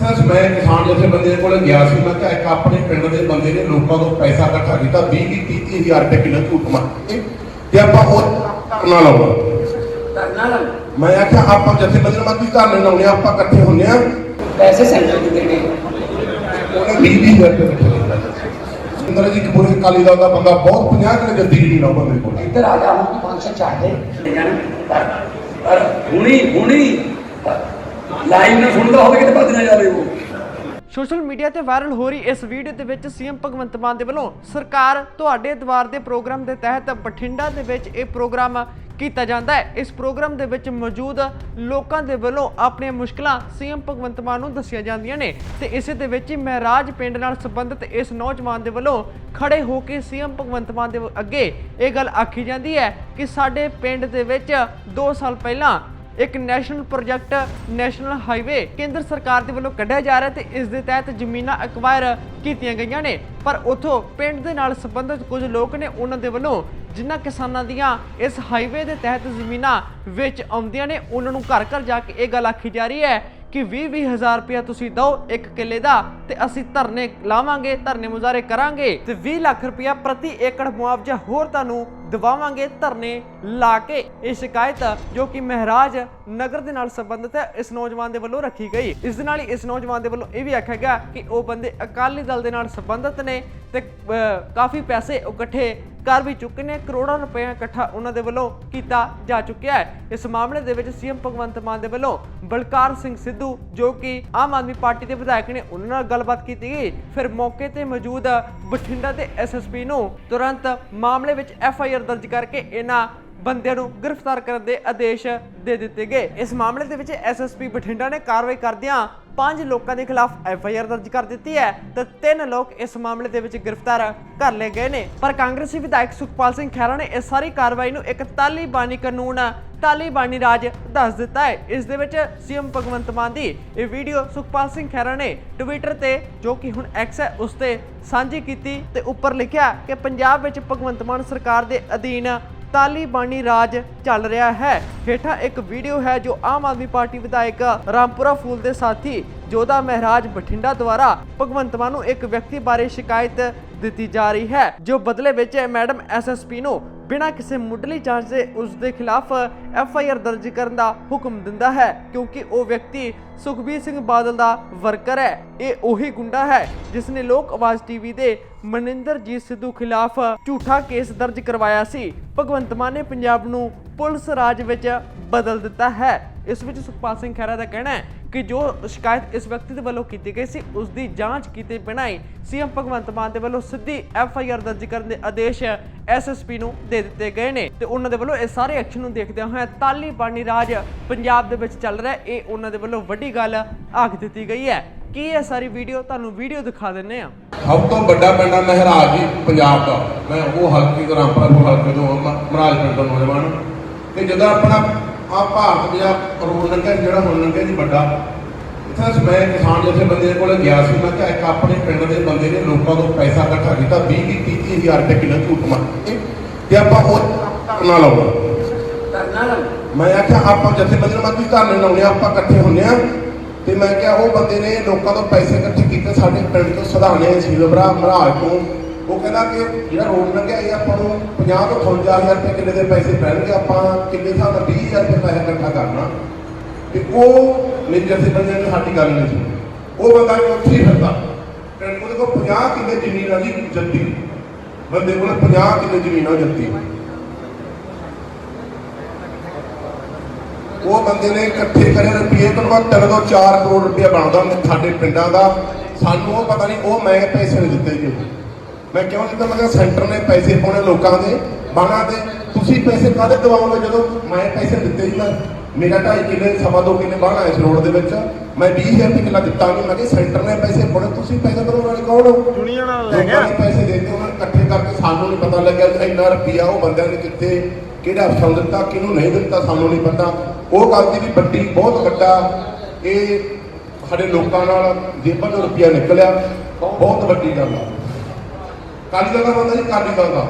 ਇੱਥੇ ਮੈਂ ਕਿਸਾਨ ਜਥੇਬੰਦੀ ਕੋਲ ਗਿਆ ਸੀ। ਮੈਂ ਕਿਹਾ ਇੱਕ ਆਪਣੇ ਪਿੰਡ ਦੇ ਬੰਦੇ ਨੇ ਲੋਕਾਂ ਤੋਂ ਪੈਸਾ ਇਕੱਠਾ ਕੀਤਾ 20 20 30 ਹਜ਼ਾਰ ਰੁਪਏ ਕਿਲੋ ਝੂਠ ਮਾਰ ਕੇ ਤੇ ਆਪਾਂ ਉਹ ਧਰਨਾ ਲਾਉਣਾ। ਧਰਨਾ ਲਾ ਮੈਂ ਆਖਿਆ ਆਪਾਂ ਜਥੇਬੰਦੀ ਨੂੰ ਮਾਤੀ ਧਰਨੇ ਲਾਉਣੇ ਆ, ਆਪਾਂ ਇਕੱਠੇ ਹੁੰਨੇ ਆ। ਪੈਸੇ ਸੈਂਟਰ ਦੇ ਦੇਣੇ ਉਹਨੇ 20 20 ਹਜ਼ਾਰ ਰੁਪਏ ਕੀਤੇ। ਇੰਦਰ ਜੀ ਕਪੂਰ ਕਾਲੀ ਦਾ ਬੰਦਾ ਬਹੁਤ 50 ਕਿਲੋ ਜੱਦੀ ਜ਼ਮੀਨ ਆ ਬੰਦੇ ਕੋਲ। ਇੱਧਰ ਆ ਜਾ ਹੁਣ ਫੰਕਸ਼ਨ ਚਾਹਦੇ ਪਰ ਪਰ ਹੁਣੀ ਹੁਣੀ ਲਾਈਵ ਨਾ ਸੁਣਦਾ ਹੋਵੇ ਕਿਤੇ ਭੱਜ ਨਾ ਜਾਵੇ ਉਹ। ਸੋਸ਼ਲ ਮੀਡੀਆ ਤੇ ਵਾਇਰਲ ਹੋ ਰਹੀ ਇਸ ਵੀਡੀਓ ਦੇ ਵਿੱਚ ਸੀਐਮ ਭਗਵੰਤ ਮਾਨ ਦੇ ਵੱਲੋਂ ਸਰਕਾਰ ਤੁਹਾਡੇ ਦਵਾਰ ਦੇ ਪ੍ਰੋਗਰਾਮ ਦੇ ਤਹਿਤ ਬਠਿੰਡਾ ਦੇ ਵਿੱਚ ਇਹ ਪ੍ਰੋਗਰਾਮ ਕੀਤਾ ਜਾਂਦਾ ਹੈ। ਇਸ ਪ੍ਰੋਗਰਾਮ ਦੇ ਵਿੱਚ ਮੌਜੂਦ ਲੋਕਾਂ ਦੇ ਵੱਲੋਂ ਆਪਣੀਆਂ ਮੁਸ਼ਕਲਾਂ ਸੀਐਮ ਭਗਵੰਤ ਮਾਨ ਨੂੰ ਦੱਸੀਆਂ ਜਾਂਦੀਆਂ ਨੇ ਤੇ ਇਸੇ ਦੇ ਵਿੱਚ ਹੀ ਮਹਿਰਾਜ ਪਿੰਡ ਨਾਲ ਸੰਬੰਧਿਤ ਇਸ ਨੌਜਵਾਨ ਦੇ ਵੱਲੋਂ ਖੜੇ ਹੋ ਕੇ ਸੀਐਮ ਭਗਵੰਤ ਮਾਨ ਦੇ ਅੱਗੇ ਇਹ ਗੱਲ ਆਖੀ ਜਾਂਦੀ ਹੈ ਕਿ ਸਾਡੇ ਪਿੰਡ ਦੇ ਵਿੱਚ 2 ਸਾਲ ਪਹਿਲਾਂ ਇੱਕ ਨੈਸ਼ਨਲ ਪ੍ਰੋਜੈਕਟ, ਨੈਸ਼ਨਲ ਹਾਈਵੇ ਕੇਂਦਰ ਸਰਕਾਰ ਦੇ ਵੱਲੋਂ ਕੱਢਿਆ ਜਾ ਰਿਹਾ ਤੇ ਇਸ ਦੇ ਤਹਿਤ ਜ਼ਮੀਨਾਂ ਐਕਵਾਇਰ ਕੀਤੀਆਂ ਗਈਆਂ ਨੇ। ਪਰ ਉਥੋਂ ਪਿੰਡ ਦੇ ਨਾਲ ਸੰਬੰਧਿਤ ਕੁਝ ਲੋਕ ਨੇ ਉਹਨਾਂ ਦੇ ਵੱਲੋਂ ਜਿਨ੍ਹਾਂ ਕਿਸਾਨਾਂ ਦੀਆਂ ਇਸ ਹਾਈਵੇ ਦੇ ਤਹਿਤ ਜ਼ਮੀਨਾਂ ਵਿੱਚ ਆਉਂਦੀਆਂ ਨੇ, ਉਹਨਾਂ ਨੂੰ ਘਰ ਘਰ ਜਾ ਕੇ ਇਹ ਗੱਲ ਆਖੀ ਜਾ ਰਹੀ ਹੈ ਕਿ 20 ਹਜ਼ਾਰ ਰੁਪਇਆ ਤੁਸੀਂ ਦਿਓ ਇੱਕ ਕਿੱਲੇ ਦਾ ਤੇ ਅਸੀਂ ਧਰਨੇ ਲਾਵਾਂਗੇ, ਧਰਨੇ ਮੁਜ਼ਾਹਰੇ ਕਰਾਂਗੇ ਤੇ 20 ਲੱਖ ਰੁਪਇਆ ਪ੍ਰਤੀ ਏਕੜ ਮੁਆਵਜ਼ਾ ਹੋਰ ਤੁਹਾਨੂੰ ਦਿਵਾਵਾਂਗੇ ਧਰਨੇ ਲਾ ਕੇ। ਇਹ ਸ਼ਿਕਾਇਤ ਜੋ ਕਿ ਮਹਾਰਾਜ ਨਗਰ ਦੇ ਨਾਲ ਸੰਬੰਧਿਤ ਹੈ, ਇਸ ਨੌਜਵਾਨ ਦੇ ਵੱਲੋਂ ਰੱਖੀ ਗਈ। ਇਸ ਦੇ ਨਾਲ ਹੀ ਇਸ ਨੌਜਵਾਨ ਦੇ ਵੱਲੋਂ ਇਹ ਵੀ ਆਖਿਆ ਗਿਆ ਕਿ ਉਹ ਬੰਦੇ ਅਕਾਲੀ ਦਲ ਦੇ ਨਾਲ ਸੰਬੰਧਿਤ ਨੇ ਤੇ ਕਾਫੀ ਪੈਸੇ ਇਕੱਠੇ ਕਰ ਵੀ ਚੁੱਕੇ ਨੇ, ਕਰੋੜਾਂ ਰੁਪਏ ਇਕੱਠਾ ਉਹਨਾਂ ਦੇ ਵੱਲੋਂ ਕੀਤਾ ਜਾ ਚੁੱਕਿਆ ਹੈ। ਇਸ ਮਾਮਲੇ ਦੇ ਵਿੱਚ ਸੀਐਮ ਭਗਵੰਤ ਮਾਨ ਦੇ ਵੱਲੋਂ ਬਲਕਾਰ ਸਿੰਘ ਸਿੱਧੂ, ਜੋ ਕਿ ਆਮ ਆਦਮੀ ਪਾਰਟੀ ਦੇ ਵਿਧਾਇਕ ਨੇ, ਉਹਨਾਂ ਨਾਲ ਗੱਲਬਾਤ ਕੀਤੀ ਗਈ। ਫਿਰ ਮੌਕੇ ਤੇ ਮੌਜੂਦ ਬਠਿੰਡਾ ਦੇ ਐਸਐਸਪੀ ਨੂੰ ਤੁਰੰਤ ਮਾਮਲੇ ਵਿੱਚ ਐਫਆਈਆਰ ਦਰਜ ਕਰਕੇ ਇਹਨਾਂ ਬੰਦਿਆਂ ਨੂੰ ਗ੍ਰਿਫਤਾਰ ਕਰਨ ਦੇ ਆਦੇਸ਼ ਦੇ ਦਿੱਤੇ ਗਏ। ਇਸ ਮਾਮਲੇ ਦੇ ਵਿੱਚ ਐਸਐਸਪੀ ਬਠਿੰਡਾ ਨੇ ਕਾਰਵਾਈ ਕਰਦਿਆਂ ਪੰਜ ਲੋਕਾਂ ਦੇ ਖਿਲਾਫ ਐਫ ਆਈ ਆਰ ਦਰਜ ਕਰ ਦਿੱਤੀ ਹੈ ਤੇ ਤਿੰਨ ਲੋਕ ਇਸ ਮਾਮਲੇ ਦੇ ਵਿੱਚ ਗ੍ਰਿਫਤਾਰ ਕਰ ਲਏ ਗਏ ਨੇ। ਪਰ ਕਾਂਗਰਸੀ ਵਿਧਾਇਕ ਸੁਖਪਾਲ ਸਿੰਘ ਖਹਿਰਾ ਨੇ ਇਸ ਸਾਰੀ ਕਾਰਵਾਈ ਨੂੰ ਇੱਕ ਤਾਲੀਬਾਨੀ ਕਾਨੂੰਨ, ਤਾਲੀਬਾਨੀ ਰਾਜ ਦੱਸ ਦਿੱਤਾ ਹੈ। ਇਸ ਦੇ ਵਿੱਚ ਸੀਐਮ ਭਗਵੰਤ ਮਾਨ ਦੀ ਇਹ ਵੀਡੀਓ ਸੁਖਪਾਲ ਸਿੰਘ ਖਹਿਰਾ ਨੇ ਟਵਿੱਟਰ ਤੇ, ਜੋ ਕਿ ਹੁਣ ਐਕਸ ਹੈ, ਉਸ ਤੇ ਸਾਂਝੀ ਕੀਤੀ ਤੇ ਉੱਪਰ ਲਿਖਿਆ ਕਿ ਪੰਜਾਬ ਵਿੱਚ ਭਗਵੰਤ ਮਾਨ ਸਰਕਾਰ ਦੇ ਅਧੀਨ ਤਾਲੀਬਾਨੀ ਰਾਜ ਚੱਲ ਰਿਹਾ ਹੈ। ਹੇਠਾਂ ਇੱਕ ਵੀਡੀਓ ਹੈ ਜੋ ਆਮ ਆਦਮੀ ਪਾਰਟੀ ਵਿਧਾਇਕ ਰਾਮਪੁਰਾ ਫੂਲ ਦੇ ਸਾਥੀ ਜੋਦਾ ਮਹਿਰਾਜ ਬਠਿੰਡਾ ਦੁਆਰਾ ਭਗਵੰਤ ਮਾਨ ਨੂੰ ਇੱਕ ਵਿਅਕਤੀ ਬਾਰੇ ਸ਼ਿਕਾਇਤ ਦਿੱਤੀ ਜਾ ਰਹੀ ਹੈ, ਜੋ ਬਦਲੇ ਵਿੱਚ ਮੈਡਮ ਐਸਐਸਪੀ ਨੂੰ ਬਿਨਾਂ ਕਿਸੇ ਮੁੱਢਲੀ ਜਾਂਚ ਦੇ ਉਸ ਦੇ ਖਿਲਾਫ ਐਫ ਆਈ ਆਰ ਦਰਜ ਕਰਨ ਦਾ ਹੁਕਮ ਦਿੰਦਾ ਹੈ, ਕਿਉਂਕਿ ਉਹ ਵਿਅਕਤੀ ਸੁਖਬੀਰ ਸਿੰਘ ਬਾਦਲ ਦਾ ਵਰਕਰ ਹੈ। ਇਹ ਉਹੀ ਗੁੰਡਾ ਹੈ ਜਿਸ ਨੇ ਲੋਕ ਆਵਾਜ਼ ਟੀਵੀ ਦੇ ਮਨਿੰਦਰਜੀਤ ਸਿੱਧੂ ਖਿਲਾਫ ਝੂਠਾ ਕੇਸ ਦਰਜ ਕਰਵਾਇਆ ਸੀ। ਭਗਵੰਤ ਮਾਨ ਨੇ ਪੰਜਾਬ ਨੂੰ ਪੁਲਿਸ ਰਾਜ ਵਿੱਚ ਬਦਲ ਦਿੱਤਾ ਹੈ। ਇਸ ਵਿੱਚ ਸੁਖਪਾਲ ਸਿੰਘ ਖਹਿਰਾ ਦਾ ਕਹਿਣਾ ਹੈ ਕਿ ਜੋ ਸ਼ਿਕਾਇਤ ਇਸ ਵਿਅਕਤੀ ਦੇ ਵੱਲੋਂ ਕੀਤੀ ਗਈ ਸੀ, ਉਸ ਦੀ ਜਾਂਚ ਕੀਤੇ ਬਿਨਾਂ ਹੀ ਸੀਐਮ ਭਗਵੰਤ ਮਾਨ ਦੇ ਵੱਲੋਂ ਸਿੱਧੀ ਐਫ ਆਈ ਆਰ ਦਰਜ ਕਰਨ ਦੇ ਆਦੇਸ਼ ਐਸਐਸਪੀ ਨੂੰ ਦੇ ਦਿੱਤੇ ਗਏ ਨੇ ਤੇ ਉਹਨਾਂ ਦੇ ਵੱਲੋਂ ਇਸ ਸਾਰੇ ਐਕਸ਼ਨ ਨੂੰ ਦੇਖਦਿਆਂ ਹੋਇਆ ਤਾਲੀਬਾਨੀ ਰਾਜ ਪੰਜਾਬ ਦੇ ਵਿੱਚ ਚੱਲ ਰਿਹਾ ਇਹ ਉਹਨਾਂ ਦੇ ਵੱਲੋਂ ਵੱਡੀ ਗੱਲ ਆਖ ਦਿੱਤੀ ਗਈ ਹੈ। ਕੀ ਇਹ ਸਾਰੀ ਵੀਡੀਓ ਤੁਹਾਨੂੰ ਵੀਡੀਓ ਦਿਖਾ ਦਿੰਨੇ ਆ ਸਭ ਤੋਂ ਵੱਡਾ ਪਿੰਡ ਆ ਮਹਿਰਾਜ ਜੀ, ਪੰਜਾਬ ਦਾ। ਮੈਂ ਉਹ ਹਲਕੇ ਤੋਂ ਰਾਮਪੁਰਾ ਤੋਂ ਹਲਕੇ ਤੋਂ ਮਹਾਰਾਜ ਪਿੰਡ ਤੋਂ ਨੌਜਵਾਨ। ਤੇ ਜਦੋਂ ਆਪਣਾ ਆ ਭਾਰਤ ਪੰਜਾਬ ਰੋਡ ਲੰਘਿਆ ਜਿਹੜਾ ਹੁਣ ਲੰਘਿਆ ਜੀ ਵੱਡਾ। ਇੱਥੇ ਮੈਂ ਕਿਸਾਨ ਜਥੇਬੰਦੀ ਦੇ ਕੋਲ ਗਿਆ ਸੀ ਮੈਂ ਕਿਹਾ ਇੱਕ ਆਪਣੇ ਪਿੰਡ ਦੇ ਬੰਦੇ ਨੇ ਲੋਕਾਂ ਤੋਂ ਪੈਸਾ ਇਕੱਠਾ ਕੀਤਾ 20 20 30 ਹਜ਼ਾਰ ਰੁਪਏ ਕਿਲੋ ਝੂਠ ਮਾਰ ਕੇ ਤੇ ਆਪਾਂ ਉਹ ਧਰਨਾ ਲਾਉਣਾ। ਮੈਂ ਆਖਿਆ ਆਪਾਂ ਜਥੇਬੰਦੀ ਨੂੰ ਮਾਤੀ ਧਰਨੇ ਲਾਉਣੇ ਆ, ਆਪਾਂ ਇਕੱਠੇ ਹੁੰਨੇ ਆ। ਤੇ ਮੈਂ ਕਿਹਾ ਉਹ ਬੰਦੇ ਨੇ ਲੋਕਾਂ ਤੋਂ ਪੈਸੇ ਇਕੱਠੇ ਕੀਤੇ ਸਾਡੇ ਪਿੰਡ ਤੋਂ ਸਧਾਰਨੇ ਸੀਲਬਰਾ ਮਹਾਰਾਜ ਤੋਂ। ਉਹ ਕਹਿੰਦਾ ਕਿ ਜਿਹੜਾ ਰੋਡ ਲੰਘਿਆ ਇਹ ਆਪਾਂ ਨੂੰ 50 ਤੋਂ 58000 ਰੁਪਏ ਕਿੱਲੇ ਦੇ ਪੈਸੇ ਪੈਣਗੇ, ਆਪਾਂ ਕਿੱਲੇ ਹਿਸਾਬ ਨਾਲ 20000 ਰੁਪਏ ਪੈਸਾ ਇਕੱਠਾ ਕਰਨਾ। ਤੇ ਉਹ ਮੇਰੀ ਜਥੇਬੰਦੀ ਨੇ ਸਾਡੀ ਗੱਲ ਨਹੀਂ ਸੁਣੀ। ਉਹ ਬੰਦਾ ਉੱਥੇ ਹੀ ਫਿਰਦਾ। ਪਿੰਡ ਉਹਦੇ ਕੋਲ 50 ਕਿੱਲੇ ਜ਼ਮੀਨ ਆ ਜੀ ਜੱਦੀ। ਬੰਦੇ ਕੋਲ 50 ਕਿੱਲੇ ਜ਼ਮੀਨ ਆ ਜੱਦੀ। ਉਹ ਬੰਦੇ ਨੇ ਇਕੱਠੇ ਕਰੇ ਰੁਪਏ ਤੋਂ ਬਾਅਦ 3 ਤੋਂ 4 ਕਰੋੜ ਰੁਪਏ ਬਣਦਾ ਸਾਡੇ ਪਿੰਡਾਂ ਦਾ। ਸਾਨੂੰ ਉਹ ਪਤਾ ਨਹੀਂ, ਉਹ ਮੈਂ ਪੈਸੇ ਨਹੀਂ ਦਿੱਤੇ ਜੀ। ਮੈਂ ਕਿਉਂ ਦਿੱਤਾ ਮੈਂ ਕਿਹਾ ਸੈਂਟਰ ਨੇ ਪੈਸੇ ਪਾਉਣੇ ਲੋਕਾਂ ਦੇ ਬਾਣਾ ਦੇ। ਤੁਸੀਂ ਪੈਸੇ ਕਾਹਦੇ ਦਵਾਓਗੇ ਜਦੋਂ ਮੈਂ ਪੈਸੇ ਦਿੱਤੇ ਜੀ ਮੈਂ ਮੇਰਾ ਢਾਈ ਕਿੱਲੇ ਸਵਾ ਦੋ ਕਿੱਲੇ ਬਾਣਾ ਇਸ ਰੋਡ ਦੇ ਵਿੱਚ। ਮੈਂ 20000 ਰੁਪਏ ਕਿੱਲਾ ਦਿੱਤਾ ਨਹੀਂ। ਮੈਂ ਸੈਂਟਰ ਨੇ ਪੈਸੇ ਪਾਉਣੇ ਤੁਸੀਂ ਪੈਸੇ ਕਦੋਂ ਵਾਲੇ ਕੌਣ ਹੋ? ਦੁਨੀਆ ਨਾਲ ਲੈ ਗਿਆ। ਨੇ ਪੈਸੇ ਦਿੱਤੇ ਉਹਨਾਂ ਨੇ ਇਕੱਠੇ ਕਰਕੇ ਸਾਨੂੰ ਨਹੀਂ ਪਤਾ ਲੱਗਿਆ ਇੰਨਾ ਰੁਪਿਆ ਉਹ ਬੰਦਿਆਂ ਨੇ ਕਿੱਥੇ ਕਿਹੜਾ ਅਫਸਰ ਦਿੱਤਾ ਕਿਹਨੂੰ ਨਹੀਂ ਦਿੱਤਾ ਸਾਨੂੰ ਨਹੀਂ ਪਤਾ। ਉਹ ਗੱਲ ਦੀ ਵੀ ਵੱਡੀ ਬਹੁਤ ਵੱਡਾ ਇਹ ਸਾਡੇ ਲੋਕਾਂ ਨਾਲ ਜੇਬਾਂ ਤੋਂ ਰੁਪਿਆ ਨਿਕਲਿਆ। ਬਹੁਤ ਵੱਡੀ ਗੱਲ ਆ। ਕਾਲੀ ਦਲ ਦਾ ਬੰਦਾ ਜੀ ਕਾਲੀ ਦਲ ਦਾ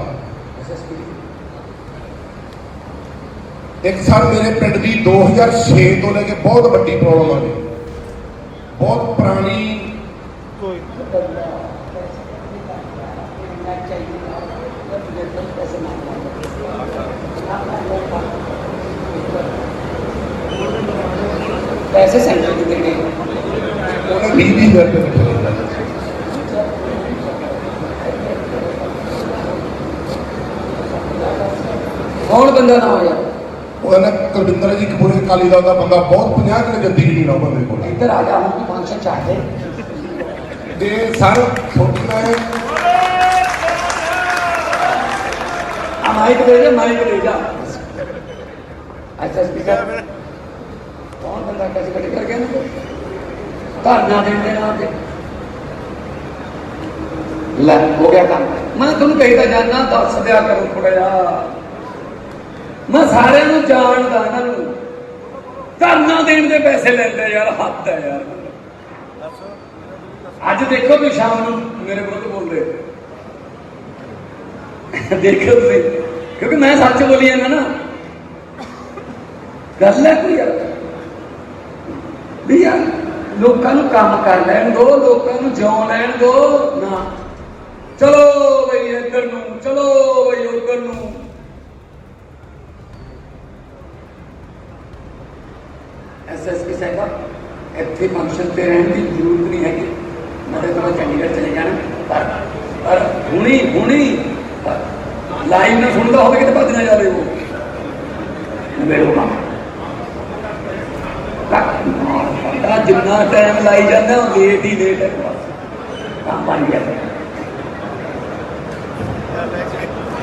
ਇੱਕ ਸਾਲ ਮੇਰੇ ਪਿੰਡ ਦੀ 2006 ਤੋਂ ਲੈ ਕੇ ਬਹੁਤ ਵੱਡੀ ਪ੍ਰੋਬਲਮ ਆ ਗਈ ਬਹੁਤ ਪੁਰਾਣੀ ਪੈਸੇ ਸੈਂਟਰ ਕਿਤੇ ਗਏ ਉਹਨੇ 20 20 ਹਜ਼ਾਰ ਰੁਪਏ ਕੌਣ ਬੰਦਾ ਨਾ ਹੋਇਆ? ਉਹਦਾ ਨਾ ਕੁਲਵਿੰਦਰ ਜੀ ਕਪੂਰ ਅਕਾਲੀ ਦਲ ਦਾ ਬੰਦਾ ਬਹੁਤ 50 ਕਿਲੋ ਜੱਦੀ ਨਹੀਂ ਨਾ ਉਹ ਬੰਦੇ ਕੋਲ। ਇੱਧਰ ਆ ਜਾ ਹੁਣ ਕੀ ਫੰਕਸ਼ਨ ਚਾਹਦੇ ਤੇ ਸਰ ਸੋਚਣਾ ਹੈ ਆ ਮਾਈਕ ਦੇ ਦੇ ਮਾਈਕ ਦੇ ਜਾ। ਅੱਛਾ ਸਪੀਕਰ ਕੌਣ ਬੰਦਾ कैसे ਕੱਟ ਕਰ ਗਿਆ ਨਾ ਧਰਨਾ ਦੇਣ ਦੇ ਨਾਮ ਤੇ। ਲੈ ਹੋ ਗਿਆ ਕੰਮ। ਮੈਂ ਤੁਹਾਨੂੰ ਕਹੀਦਾ ਜਾਨਾ ਦੱਸ ਦਿਆ ਕਰੋ ਥੋੜਾ ਜਿਹਾ। ਮੈਂ ਸਾਰਿਆਂ ਨੂੰ ਜਾਣਦਾ ਇਹਨਾਂ ਨੂੰ ਧਰਨਾ ਦੇਣ ਦੇ ਪੈਸੇ ਲੈਂਦੇ ਯਾਰ, ਹੱਦ ਹੈ ਯਾਰ। ਅੱਜ ਦੇਖੋ ਵੀ ਸ਼ਾਮ ਨੂੰ ਮੇਰੇ ਵਿਰੁੱਧ ਬੋਲਦੇ? ਦੇਖੋ ਤੁਸੀਂ, ਕਿਉਂਕਿ ਮੈਂ ਸੱਚ ਬੋਲੀ ਜਾਂਦਾ ਨਾ। ਗੱਲ ਹੈ ਕੋਈ ਯਾਰ? ਵੀ ਯਾਰ, ਲੋਕਾਂ ਨੂੰ ਕੰਮ ਕਰ ਲੈਣ ਦੋ, ਲੋਕਾਂ ਨੂੰ ਜਿਉਣ ਲੈਣ ਦੋ। ਨਾ। ਚਲੋ ਬਈ ਇੱਧਰ ਨੂੰ, ਚਲੋ ਬਈ ਉੱਧਰ ਨੂੰ। ਐਸਐਸਪੀ ਸਾਹਿਬ ਇੱਥੇ ਫੰਕਸ਼ਨ ਤੇ ਰਹਿਣ ਦੀ ਜ਼ਰੂਰਤ ਨਹੀਂ ਹੈਗੀ। ਮੈਂ ਤਾਂ ਚੰਡੀਗੜ੍ਹ ਚਲੇ ਜਾਣਾ, ਪਰ ਪਰ ਹੁਣੀ ਹੁਣੀ ਲਾਈਵ ਨਾ ਸੁਣਦਾ ਹੋਵੇ ਕਿਤੇ ਭੱਜ ਨਾ ਜਾਵੇ ਉਹ। ਮੇਰੇ ਕੰਮ। ਤਾਂ ਜਿੰਨਾ ਟਾਈਮ ਲਾਈ ਜਾਂਦਾ ਉਹ ਲੇਟ ਹੀ ਲੇਟ ਹੈ। ਕੰਮ ਬਣ ਗਿਆ।